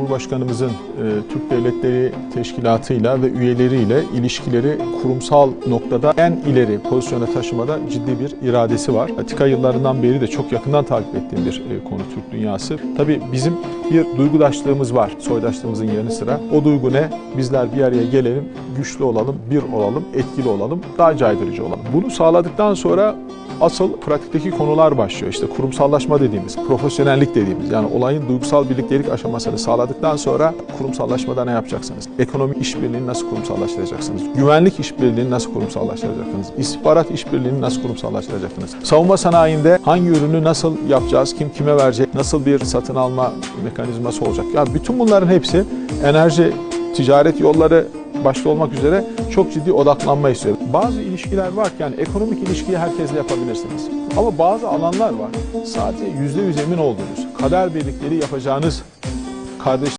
Cumhurbaşkanımızın e, Türk Devletleri Teşkilatı'yla ve üyeleriyle ilişkileri kurumsal noktada en ileri pozisyona taşımada ciddi bir iradesi var. Atika yıllarından beri de çok yakından takip ettiğim bir e, konu Türk dünyası. Tabii bizim bir duygudaşlığımız var soydaşlığımızın yanı sıra. O duygu ne? Bizler bir araya gelelim, güçlü olalım, bir olalım, etkili olalım, daha caydırıcı olalım. Bunu sağladıktan sonra asıl pratikteki konular başlıyor. İşte kurumsallaşma dediğimiz, profesyonellik dediğimiz yani olayın duygusal birliktelik aşamasını sağladıktan sonra kurumsallaşmada ne yapacaksınız? Ekonomi işbirliğini nasıl kurumsallaştıracaksınız? Güvenlik işbirliğini nasıl kurumsallaştıracaksınız? İstihbarat işbirliğini nasıl kurumsallaştıracaksınız? Savunma sanayinde hangi ürünü nasıl yapacağız? Kim kime verecek? Nasıl bir satın alma mekanizması olacak? Ya bütün bunların hepsi enerji ticaret yolları başta olmak üzere çok ciddi odaklanma istiyor. Bazı ilişkiler varken ekonomik ilişkiyi herkesle yapabilirsiniz. Ama bazı alanlar var. Sadece yüzde yüz emin olduğunuz, kader birlikleri yapacağınız kardeş